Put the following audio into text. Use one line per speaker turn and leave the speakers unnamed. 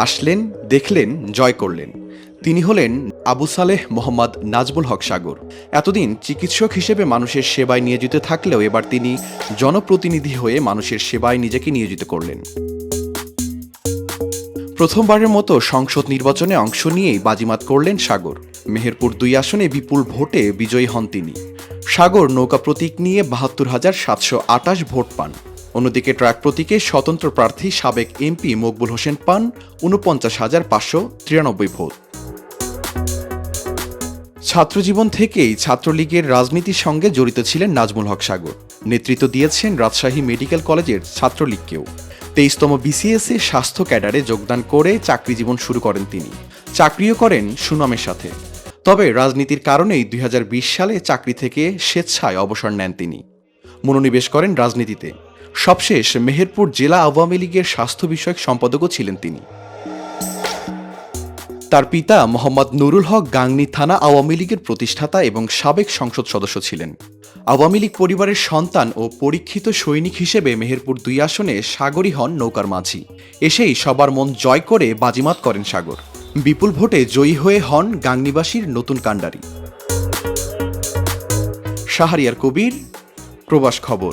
আসলেন, দেখলেন, জয় করলেন। তিনি হলেন আবু সালেহ মোহাম্মদ নাজবুল হক সাগর। এতদিন চিকিৎসক হিসেবে মানুষের সেবায় নিয়োজিত থাকলেও এবার তিনি জনপ্রতিনিধি হয়ে মানুষের সেবায় নিজেকে নিয়োজিত করলেন। প্রথমবারের মতো সংসদ নির্বাচনে অংশ নিয়েই বাজিমাত করলেন সাগর। মেহেরপুর দুই আসনে বিপুল ভোটে বিজয়ী হন তিনি। সাগর নৌকা প্রতীক নিয়ে বাহাত্তর হাজার সাতশো আটাশ ভোট পান। অন্যদিকে ট্রাক প্রতীকে স্বতন্ত্র প্রার্থী সাবেক এমপি মকবুল হোসেন পান উনপঞ্চাশ হাজার পাঁচশো তিরানব্বই ভোট। ছাত্রজীবন থেকেই ছাত্রলীগের রাজনীতির সঙ্গে জড়িত ছিলেন নাজমুল হক সাগর। নেতৃত্ব দিয়েছেন রাজশাহী মেডিকেল কলেজের ছাত্রলীগকেও। তেইশতম বিসিএস এ স্বাস্থ্য ক্যাডারে যোগদান করে চাকরি জীবন শুরু করেন তিনি। চাকরিও করেন সুনামের সাথে। তবে রাজনীতির কারণেই দুই হাজার বিশ সালে চাকরি থেকে স্বেচ্ছায় অবসর নেন তিনি। মনোনিবেশ করেন রাজনীতিতে। সবশেষ মেহেরপুর জেলা আওয়ামী লীগের স্বাস্থ্য বিষয়ক সম্পাদকও ছিলেন তিনি। তার পিতা মোহাম্মদ নুরুল হক গাংনী থানা আওয়ামী লীগের প্রতিষ্ঠাতা এবং সাবেক সংসদ সদস্য ছিলেন। আওয়ামী লীগ পরিবারের সন্তান ও পরীক্ষিত সৈনিক হিসেবে মেহেরপুর দুই আসনে সাগরী হন নৌকার মাঝি। এসেই সবার মন জয় করে বাজিমাত করেন সাগর। বিপুল ভোটে জয়ী হয়ে হন গাংনীবাসীর নতুন কাণ্ডারি। শাহরিয়ার কবির, প্রবাস খবর।